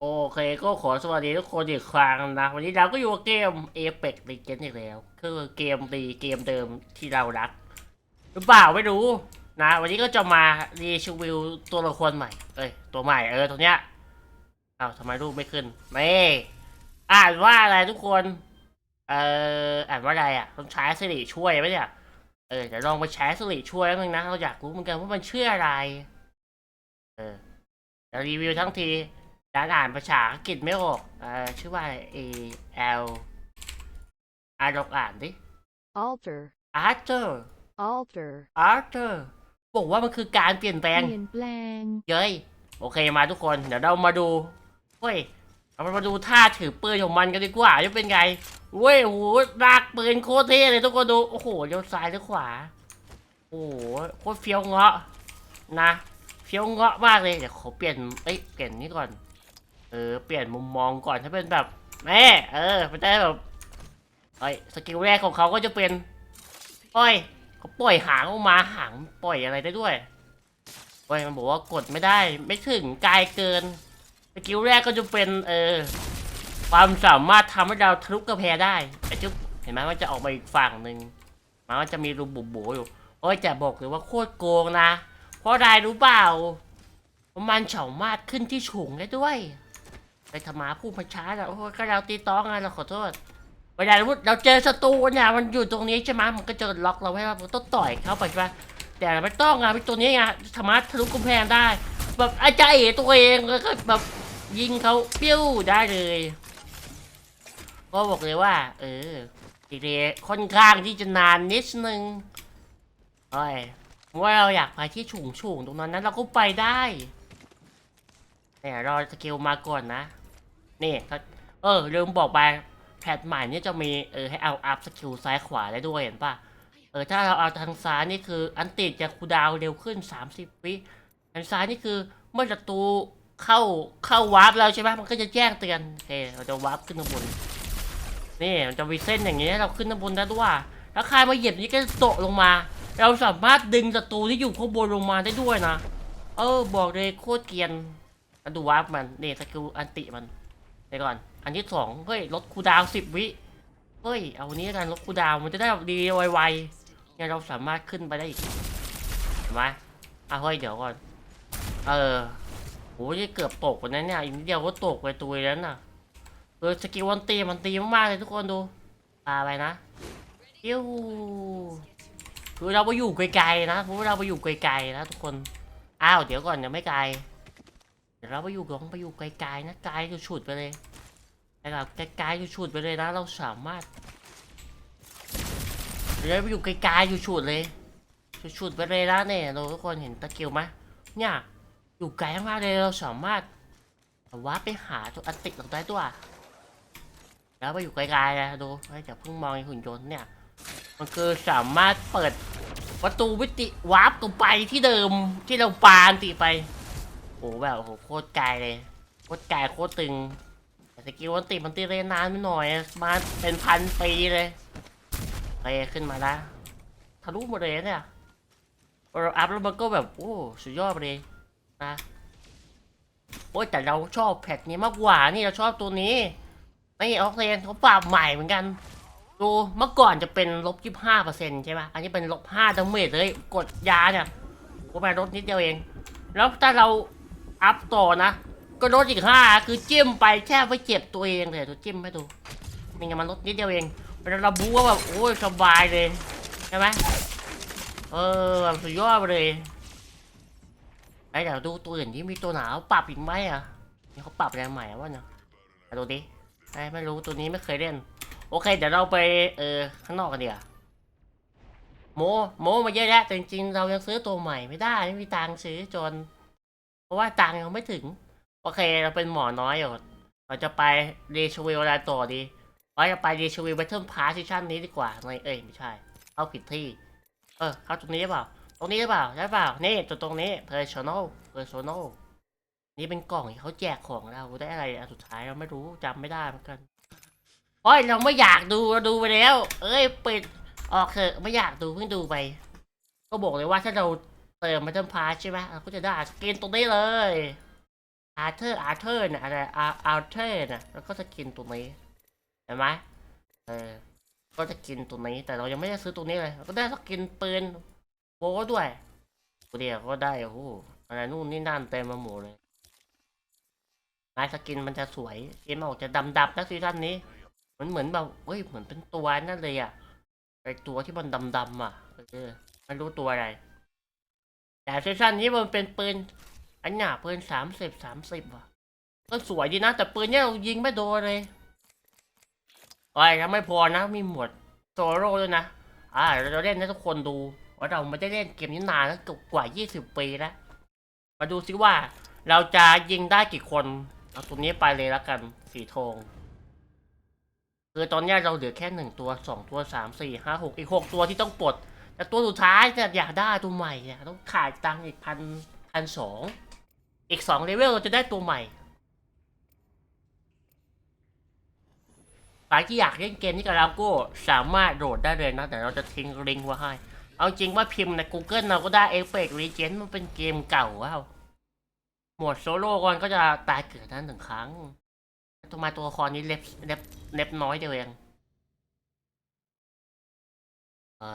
โอเคก็ขอสวัสดีทุกคนอีกครั้งนะ วันนี้เราก็อยู่กับเกม Apex Legends อีกแล้ว คือเกมดีเกมเดิมที่เรารัก หรือเปล่าไม่รู้นะ วันนี้ก็จะมารีชิวิวตัวละครใหม่ เอ้ย ตัวใหม่เออตัวเนี้ยอ้าวทำไมรูปไม่ขึ้นนี่อ่านว่าอะไรทุกคน เอ่ออ่านว่าอะไรอะต้องใช้สิริช่วยไหมเนี่ยเออเดี๋ยวลองไปใช้สิริช่วยนึงนะเราอยากรู้เหมือนกันว่ามันชื่ออะไร เออเดี๋ยวรีวิวทั้งที ร้านอ่านภาษาอังกฤษไม่ออกเอ่อชื่อว่าอะไร A L อ่านลองอ่านดิ alter, Arthur alter, Arthur บอกว่ามันคือการเปลี่ยนแปลง เปลี่ยนแปลง เย้ยโอเคมาทุกคน เดี๋ยวเรามาดูเฮ้ยเรามาดูท่าถือปืนของมันกันดีกว่าจะเป็นไงเว้ยโหลากปืนโคตรเท่เลยทุกคนดูโอ้โหเลี้ยวซ้ายหรือขวา โอ้โหโคตรเฟี้ยวเงาะนะเฟี้ยวเงาะมากเลยเดี๋ยวขอเปลี่ยนเอ้ยเปลี่ยนนี่ก่อน เออ เปลี่ยนมุมมองก่อนถ้าเป็นแบบแม่เออมันจะได้แบบเอ้สกิลแรกของเขาก็จะเป็นปล่อยเขาปล่อยหางออกมาหางปล่อยอะไรได้ด้วยเว้ยมันบอกว่ากดไม่ได้ ไม่ถึงไกลเกินสกิลแรกก็จะเป็นเออความสามารถทำให้เราทะลุกระแพงได้ไอ้จุ๊บเห็นไหมมันจะออกมาอีกฝั่งหนึ่งมันก็จะมีรูบุบโบอยู่โอ้ยจะบอกเลยว่าโคตรโกงนะ เพราะอะไรรู้เปล่ามันสามารถขึ้นที่ฉุงได้ด้วย ไปธรรมาผู้พันช้าอะโอ้ยก็เราตีต้องไงเราขอโทษเวลาเราเจอศัตรูเนี่ยมันอยู่ตรงนี้ใช่ไหมมันก็จะล็อกเราไว้ว่าเราต้องต่อยเข้าไปใช่ไหมแต่ไม่ต้องอะพี่ตัวนี้ไงสามารถทะลุกำแพงได้ แบบอาจารย์เอตัวเองแล้วก็แบบยิงเขาปิ้วได้เลย ก็บอกเลยว่า เออทีเดค่อนข้างที่จะนานนิดนึงโอ้ยเพราะว่าเราอยากไปที่ฉุงฉุงตรงนั้นนั้นเราก็ไปได้แต่รอสกิลมาก่อนนะ นี่ถ้าเออลืมบอกไปแพทใหม่เนี่ยจะมีเออให้เอาอัพสกิลซ้ายขวาได้ด้วยเห็นปะเออถ้าเราเอาทางซ้ายนี่คืออันติดจะคูดาวเร็วขึ้น 30 วิทางซ้ายนี่คือเมื่อศัตรูเข้าเข้าวาร์ปแล้วใช่ไหมมันก็จะแจ้งเตือนโอเคเราจะวาร์ปขึ้นข้างบนนี่มันจะมีเส้นอย่างนี้เราขึ้นข้างบนได้ด้วยแล้วใครมาเหยียบนี้ก็จะตกลงมา เราสามารถดึงศัตรูที่อยู่ข้างบนลงมาได้ด้วยนะ เออบอกเลยโคตรเกียนมาดูวาร์ปมันนี่สกิลอันติมัน ไปก่อน อันที่สองเฮ้ยลดคูดาวสิบวิ เฮ้ย เอาอันนี้กันลดคูดาวมันจะได้แบบดีไวๆเนี่ยเราสามารถขึ้นไปได้อีกเห็นไหมอะเฮ้ยเดี๋ยวก่อน เออโหยเกือบตกกว่านั้นเนี่ยอีกนิดเดียวก็ตกไปตัวแล้วน่ะเออสกิลวันตีมันตีมากๆเลยทุกคนดูปาไปนะยิ้วคือเราไปอยู่ไกลๆนะเพราะเราไปอยู่ไกลๆนะทุกคน อ้าวเดี๋ยวก่อนยังไม่ไกล ดี๋ยวเราไปอยู่ลองไปอยู่ไกลๆนะไกลคือฉุดไปเลยนะครับไกลๆอยู่ฉุดไปเลยนะเราสามารถเลยไปอยู่ไกลๆอยู่ฉุดเลยฉุดไปเลยนะเนี่ยเราทุกคนเห็นตะเกียวไหมเนี่ยอยู่ไกลมากเลยเราสามารถว่าร์ปไปหาตัวอันติเราได้ตัว แล้วไปอยู่ไกลๆนะดูเฮ้ยอย่าเพิ่งมองไอ้หุ่นยนต์เนี่ย มันคือสามารถเปิดประตูวิติวาร์ปกลับไปที่เดิมที่เราปานติไป แบบโอ้โหโคตรไกลเลย โคตรไกลโคตรตึงแต่สกิลวันติมันตีเรนนานไปหน่อยมาเป็นพันปีเลยไปขึ้นมาและทะลุหมดเลยเนี่ยเราอัพแล้วมันก็แบบโอ้สุดยอดเลยนะโอ้ยแต่เราชอบแพทนี้มากกว่านี่เราชอบตัวนี้นี่ออกเรนเขาปรับใหม่เหมือนกันดูเมื่อก่อนจะเป็นลบยี่ห้าเปอร์เซ็นต์ใช่ไหมอันนี้เป็นลบห้าดาเมจเลยกดยาเนี่ยก็ไปลดนิดเดียวเอง แล้วถ้าเรา อัพต่อนะ ก็ลดอีกห้าคือจิ้มไปแค่ไปเจ็บตัวเองเลยตัวจิ้มให้ดูมีไงมันลดนิดเดียวเองเวลาเราบู๊ก็แบบโอ้ยสบายเลยใช่ไหมเออแบบสุดยอดเลยไอ้เดี๋ยวดูตัวอื่นที่มีตัวหนาวปรับอีกไหมอะนี่เขาปรับอะไรใหม่วะเนี่ยเอาดูดิไอ้ไม่รู้ตัวนี้ไม่เคยเล่น โอเคเดี๋ยวเราไปเออข้างนอกกันเดี๋ยวโมโมมาเยอะแยะแต่จริงๆเรายังซื้อตัวใหม่ไม่ได้ไม่มีตังค์ซื้อจน เพราะว่าตังยังไม่ถึง โอเคเราเป็นหมอน้อยอยู่เราจะไปเดชวิลอะไรต่อดีเราจะไปเดชวิลแบทเทิลพาร์ซิชันนี้ดีกว่าไม่เอ้ยไม่ใช่เข้าผิดที่ เออเข้าตรงนี้หรือเปล่า ตรงนี้หรือเปล่าใช่เปล่า นี่ตัวตรงนี้ personal personal นี่เป็นกล่องที่เขาแจกของเราได้อะไรอันสุดท้ายเราไม่รู้จำไม่ได้เหมือนกันโอ้ยเราไม่อยากดูเราดูไปแล้ว เอ้ยปิดออกเถอะไม่อยากดูเพิ่งดูไป ก็บอกเลยว่าถ้าเรา ติมมาเติมพาใช่ไหมเราก็จะได้สกินตรงนี้เลยอาเธอร์อาเธอร์นี่ยอะไรอาอาเธอร์นี่ยแล้วก็จะกินตัวนี้เห็นไหมเออก็จะกินตัวนี้แต่เรายังไม่ได้ซื้อตัวนี้เลยก็ได้สกินปืนโว้ด้วยตัวเดียวก็ได้โอ้โหอะไรนู่นนี่นั่นเต็มมาหมดเลยลายสกินมันจะสวยเกมออกจะดำๆนะซีซั่นนี้มันเหมือนแบบเฮ้ยเหมือนเป็นตัวนั่นเลยอะไอตัวที่มันดำๆอะไม่รู้ตัวอะไร แต่เซีซั่นนี้มันเป็นปืนอันเนี้ยปืนสามสิบสามสิบอะ ก็สวยดีนะ แต่ปืนเนี้ยเรายิงไม่โดนเลยโอ้ยยังไม่พอนะ มีหมวดโซโล่ด้วยนะ อ่า เราเล่นให้ทุกคนดูว่าเราไม่ได้เล่นเกมนี้นานแล้วกือบกว่า 20 ปีแล้ว มาดูซิว่าเราจะยิงได้กี่คน เอาตัวนี้ไปเลยแล้วกัน สีทอง คือตอนนี้เราเหลือแค่หนึ่งตัวสองตัวสามสี่ห้าหกอีกหกตัวที่ต้องปลด แต่ตัวสุดท้ายเนี่อยากได้ตัวใหม่เนี่ยต้องขาดตังค์อีกพันพันสองอีกสองเลเวลเราจะได้ตัวใหม่ใครที่อยากเล่นเกมนี้กับเราก็สามารถโหลดได้เลยนะ แต่เราจะทิ้งลิงก์ไว้ให้ เอาจริงว่าพิมพ์ใน Google เราก็ได้เอฟเฟกต์รีเจนมันเป็นเกมเก่าว้าวหมวดโซโล่ก่อนก็จะตายเกิดนั้นหนึ่งครั้งทำไมตัวละครนี้เล็บเล็บเล็บน้อยเดียวเอง อ่า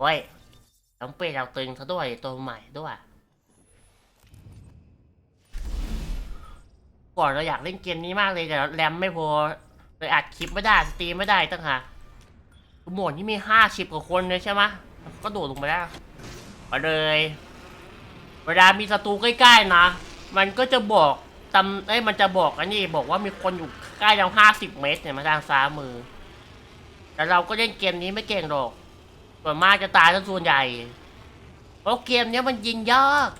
เว้ยต้องเปลี่ยนเราตึงเขาด้วยตัวใหม่ด้วย ก่อนเราอยากเล่นเกมนี้มากเลยแต่แรมไม่พอเลยอัดคลิปไม่ได้สตรีมไม่ได้ตั้งหากโหมดนี้มีห้าสิบกว่าคนเลยใช่ไหมก็โดดลงไปแล้วมาเลย เวลามีศัตรูใกล้ๆนะ มันก็จะบอก ตำเอ้ยมันจะบอกอันนี้บอกว่ามีคนอยู่ใกล้เราห้าสิบเมตรเนี่ยมาทางซ้ายมือ แต่เราก็เล่นเกมนี้ไม่เก่งหรอกส่วนมากจะตายทั้งส่วนใหญ่ เพราะเกมเนี้ยมันยิงยาก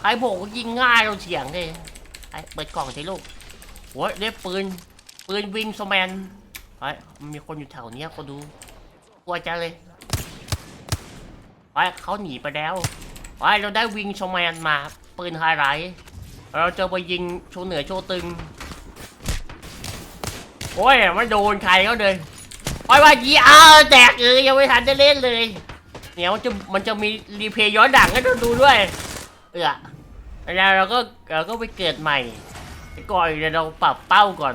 ใครบอกว่ายิงง่ายเราเฉียงเลยไอ้เปิดกล่องสิลูกโอ้ยได้ปืน ปืนวิงสแมนไอ้มันมีคนอยู่แถวเนี้ยก็ดู กลัวจังเลยไอ้เขาหนีไปแล้วไอ้เราได้วิงสแมนมา ปืนไฮไลท์ เราจะไปยิงโชว์เหนือโชว์ตึง โอ้ยไม่โดนใครเขาเลยโอ้ยว่ายีอ้าวแตกเลยยังไม่ทันได้เล่นเลยเดี๋ยมันจะมันจะมีรีเพย์ย้อนหลังให้เราดูด้วย เออแล้วเราก็เราก็ไปเกิดใหม่ก่อนเดี๋ยวเราปรับเป้าก่อน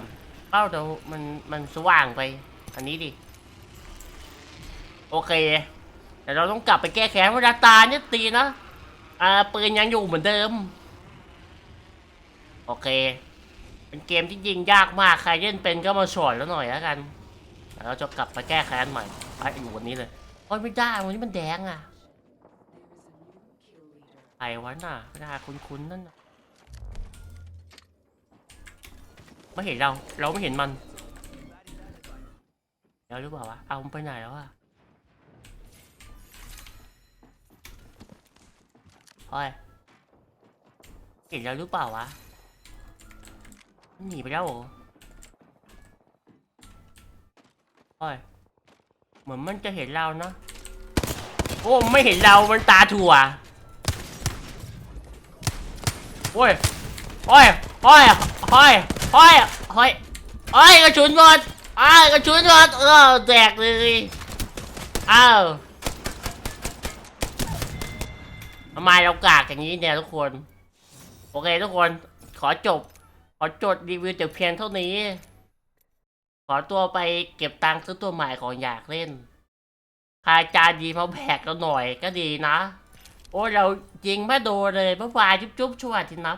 เป้าเรามันมันสว่างไป อันนี้ดิ โอเคแต่เราต้องกลับไปแก้แค้นเวลาตาเนี่ยตีนะอ่าปืนยังอยู่เหมือนเดิม โอเค เป็นเกมที่ยิงยากมากใครเล่นเป็นก็มาสอนแล้วหน่อยแล้วกันแล้วเราจะกลับไปแก้แค้นใหม่ไปอยู่วันนี้เลยโอ้ยไม่ได้วันนี้มันแดงอะใครวะน่ะเวลาคุ้นๆนั่นนะไม่เห็นเรา เราไม่เห็นมันเดี๋ยวหรือเปล่าวะเอามันไปไหนแล้วอะโอ้ยเห็นเราหรือเปล่าวะ หนีไปแล้วเหรอโอ้ยเหมือนมันจะเห็นเรานะ โอ้ไม่เห็นเรา มันตาถั่ว โอ้ย โอ้ย โอ้ย โอ้ย โอ้ย โอ้ย โอ้ยกระชุนหมดอ้าวกระชุนหมดเออแตกเลยอ้าวทำไมเรากากอย่างนี้เนี่ยทุกคน โอเคทุกคนขอจบ อจดรีวิวแต่เพียงเท่านี้ ขอตัวไปเก็บตังค์ซื้อตัวใหม่ของอยากเล่นพาจานดีมาแบกเราหน่อยก็ดีนะ โอ้เรายิงไม่โดนเลยเมื่อวานจุ๊บๆช่วยที่นับ